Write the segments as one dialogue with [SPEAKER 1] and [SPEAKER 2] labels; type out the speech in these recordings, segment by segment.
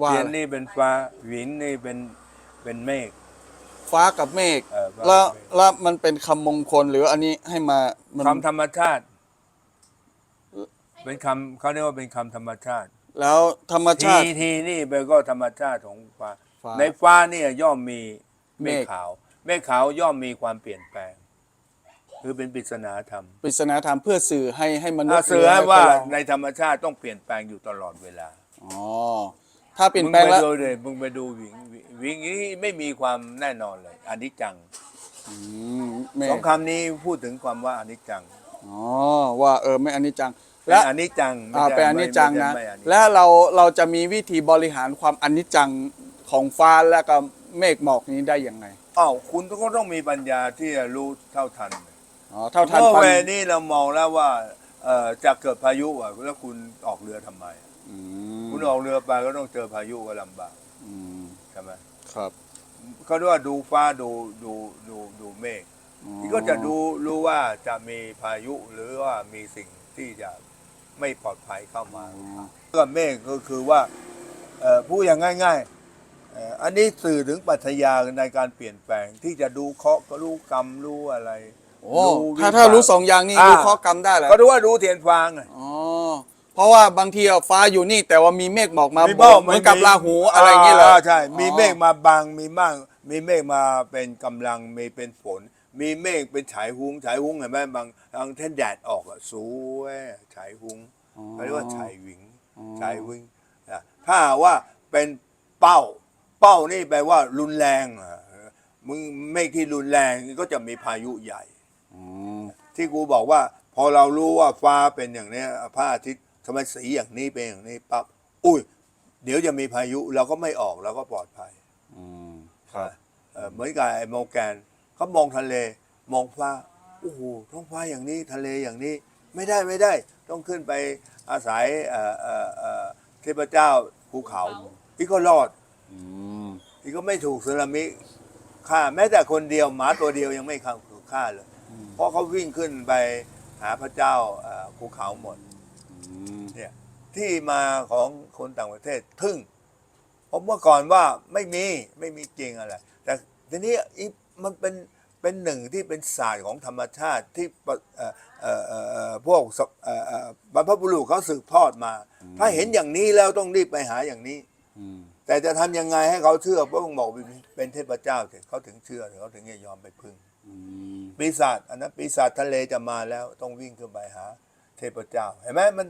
[SPEAKER 1] ว่า
[SPEAKER 2] เทียนนี่เป็นฟ้าหวินนี่เป็นเป็นเมฆ
[SPEAKER 1] ฟ้ากับเมฆ
[SPEAKER 2] เออฟ้า
[SPEAKER 1] แล้ว
[SPEAKER 2] กับเมฆ
[SPEAKER 1] แล้วมันเป็นคำมงคลหรืออันนี้ให้มามัน
[SPEAKER 2] คำธรรมชาติ เป็นคำเขาเรียกว่าเป็นคำธรรมชาติ
[SPEAKER 1] แล้วธรรม
[SPEAKER 2] ที
[SPEAKER 1] ชาติ
[SPEAKER 2] ทีนี่เป็นก็ธรรมชาติของฟ้า
[SPEAKER 1] ฟ้า
[SPEAKER 2] ในฟ้าเนี่ยย่อมมีเมฆ
[SPEAKER 1] เมฆ
[SPEAKER 2] ขาวเมฆขาวย่อมมีความเปลี่ยนแปลง คือเป็นปริศนาธรรม
[SPEAKER 1] ปริศนาธรรมเพื่อสื่อให้ให้มนุษ
[SPEAKER 2] อา
[SPEAKER 1] ย์
[SPEAKER 2] เสือให้ว่า
[SPEAKER 1] หรือ
[SPEAKER 2] ในธรรมชาติต้องเปลี่ยนแปลงอยู่ตลอดเวลา
[SPEAKER 1] อ๋อ ถ้าเปลี่ยน
[SPEAKER 2] มึง
[SPEAKER 1] แปลง
[SPEAKER 2] ไป
[SPEAKER 1] แล้ว
[SPEAKER 2] ดูเลยมึงไปดูหวิงหวิงนี้ไม่มีความแน่นอนเลยอนิจจัง
[SPEAKER 1] อืมเมฆ
[SPEAKER 2] สองคำนี้พูดถึงความว่าอนิจจัง
[SPEAKER 1] อ๋อว่าเออไม่อันนี้จัง
[SPEAKER 2] เป็น
[SPEAKER 1] และ
[SPEAKER 2] อนิจจังไม่
[SPEAKER 1] อ่า
[SPEAKER 2] ใช่
[SPEAKER 1] เป็นอนิจจัง
[SPEAKER 2] ไม่
[SPEAKER 1] นะ
[SPEAKER 2] ไม่อนิจจัง
[SPEAKER 1] และเราเราจะมีวิธีบริหารความอนิจจังของฟ้าและก็เมฆหมอกนี้ได้ยังไง
[SPEAKER 2] อ้าวคุณก็ต้องมีปัญญาที่จะรู้เท่าทัน
[SPEAKER 1] อ๋อเท่าทัน
[SPEAKER 2] เมื่อ
[SPEAKER 1] ปัญ
[SPEAKER 2] เวนี้เรามองแล้วว่าเอ่อจะเกิดพายุอะแล้วคุณออกเรือทำไม
[SPEAKER 1] อืม
[SPEAKER 2] คุณออกเรือไปก็ต้องเจอพายุก็ลำบาก
[SPEAKER 1] อืม
[SPEAKER 2] ใช่ไหม
[SPEAKER 1] ครับ
[SPEAKER 2] เขาเรียกว่าดูฟ้าดูดูดูดูเมฆ
[SPEAKER 1] อ๋อ
[SPEAKER 2] ที่ก็จะดูรู้ว่าจะมีพายุหรือว่ามีสิ่งที่จะไม่ปลอดภัยเข้ามา
[SPEAKER 1] อ๋อ
[SPEAKER 2] ก็เมฆก็คือว่าเอ่อพูดอย่างง่ายๆเอ่ออันนี้สื่อถึงปรัชญาในการเปลี่ยนแปลงที่จะดูเคราะห์ก็รู้กรรมรู้อะไร
[SPEAKER 1] โอ้
[SPEAKER 2] รู้วิ
[SPEAKER 1] ถ้า
[SPEAKER 2] บก
[SPEAKER 1] ถ้ารู้สองอย่างนี้
[SPEAKER 2] อ่า
[SPEAKER 1] รู้ข้อกรรมได้แหละ
[SPEAKER 2] ก็รู้ว่ารู้เทียนฟางไง
[SPEAKER 1] อ๋อ เพราะว่าบางทีอะฟ้าอยู่นี่แต่ว่ามีเมฆหมอกมา
[SPEAKER 2] มีเบ้า
[SPEAKER 1] เหมือนกับราหูอะไรอย่างเงี้ยเหรอ
[SPEAKER 2] ใช่มีเมฆมาบังมีมั่งมีเมฆมาเป็นกำลังมีเป็นฝน มีเมฆเป็นฉายหุงฉายหุงเห็นไหมบางบางท่านแดดออกอะสวยฉายหุง
[SPEAKER 1] อ๋อ
[SPEAKER 2] เขาเรียกว่าฉายวิง
[SPEAKER 1] อ๋อ
[SPEAKER 2] ฉายวิงอะถ้าหากว่าเป็นเป้า เป้านี่แปลว่ารุนแรงอะมึงเมฆที่รุนแรงก็จะมีพายุใหญ่
[SPEAKER 1] อ๋อ
[SPEAKER 2] ที่กูบอกว่า พอเรารู้ว่าฟ้าเป็นอย่างเนี้ยพระอาทิตย์ ทำไมสีอย่างนี้เป็นอย่างนี้ปั๊บอุ้ย เดี๋ยวจะมีพายุเราก็ไม่ออกเราก็ปลอดภัย
[SPEAKER 1] อืมครับ
[SPEAKER 2] เอ่อเหมือนกับไอ้โมแกนเขามองทะเล มองฟ้าโอ้โหท้องฟ้าอย่างนี้ทะเลอย่างนี้ ไม่ได้ไม่ได้ ต้องขึ้นไปอาศัยเอ่อเอ่อเอ่อเทพเจ้าภูเขาที่ก็รอด
[SPEAKER 1] อืม
[SPEAKER 2] ที่ก็ไม่ถูกสึนามิฆ่าแม้แต่คนเดียวหมาตัวเดียวยังไม่เข้าถูกฆ่าเลย เพราะเขาวิ่งขึ้นไปหาพระเจ้าเอ่อภูเขาหมด
[SPEAKER 1] อืม
[SPEAKER 2] เนี่ย ที่มาของคนต่างประเทศทึ่งผมเมื่อก่อนว่าไม่มีไม่มีจริงอะไร แต่ทีนี้อีมันเป็นเป็นหนึ่งที่เป็นศาสตร์ของธรรมชาติที่ปะเอ่อเอ่อเอ่อเอ่อพวกสเอ่อเอ่อบรรพบุรุษเขาสืบทอดมา ถ้าเห็นอย่างนี้แล้วต้องรีบไปหาอย่างนี้
[SPEAKER 1] อืม
[SPEAKER 2] แต่จะทำยังไงให้เขาเชื่อเพราะมึงบอกเป็นเป็นเทพเจ้าเถอะเขาถึงเชื่อเขาถึงจะยอมไปพึ่ง
[SPEAKER 1] อืม
[SPEAKER 2] ปีศาจอันนั้นปีศาจทะเลจะมาแล้วต้องวิ่งขึ้นไปหา เทพเจ้าเห็นไหมมัน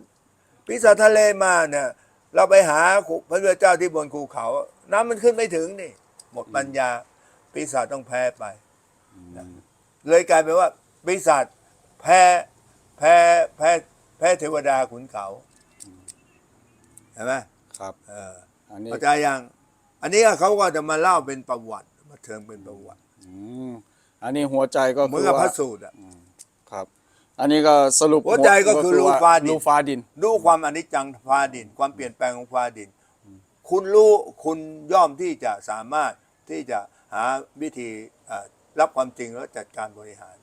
[SPEAKER 2] ปีศาจทะเลมาเนี่ยเราไปหาพระพุทธเจ้าที่บนภูเขา น้ำมันขึ้นไม่ถึงนี่ หมดปัญญาปีศาจต้องแพ้ไปนะเลยกลายเป็นว่าปีศาจแพ้แพ้แพ้แพ้เทวดาขุนเขาเห็นไหม
[SPEAKER 1] ครับ
[SPEAKER 2] เออ
[SPEAKER 1] อันนี้
[SPEAKER 2] เข้าใจยังอันนี้เขาก็จะมาเล่าเป็นประวัติ มาเทิงเป็นประวัติ
[SPEAKER 1] อืมอันนี้หัวใจก็
[SPEAKER 2] เหมื
[SPEAKER 1] คืออน
[SPEAKER 2] กับพ
[SPEAKER 1] ว่า
[SPEAKER 2] ระสูตรอะ
[SPEAKER 1] ครับ อันนี้ก็สรุป
[SPEAKER 2] หัวใจก็คือรู้ฟ้าดิน
[SPEAKER 1] รู้ฟ้าดิน
[SPEAKER 2] รู้ความอนิจจังฟ้าดิน ความเปลี่ยนแปลงของฟ้าดิน คุณรู้คุณย่อมที่จะสามารถที่จะหาวิธีเอ่อรับความจริงแล้วจัดการบริหาร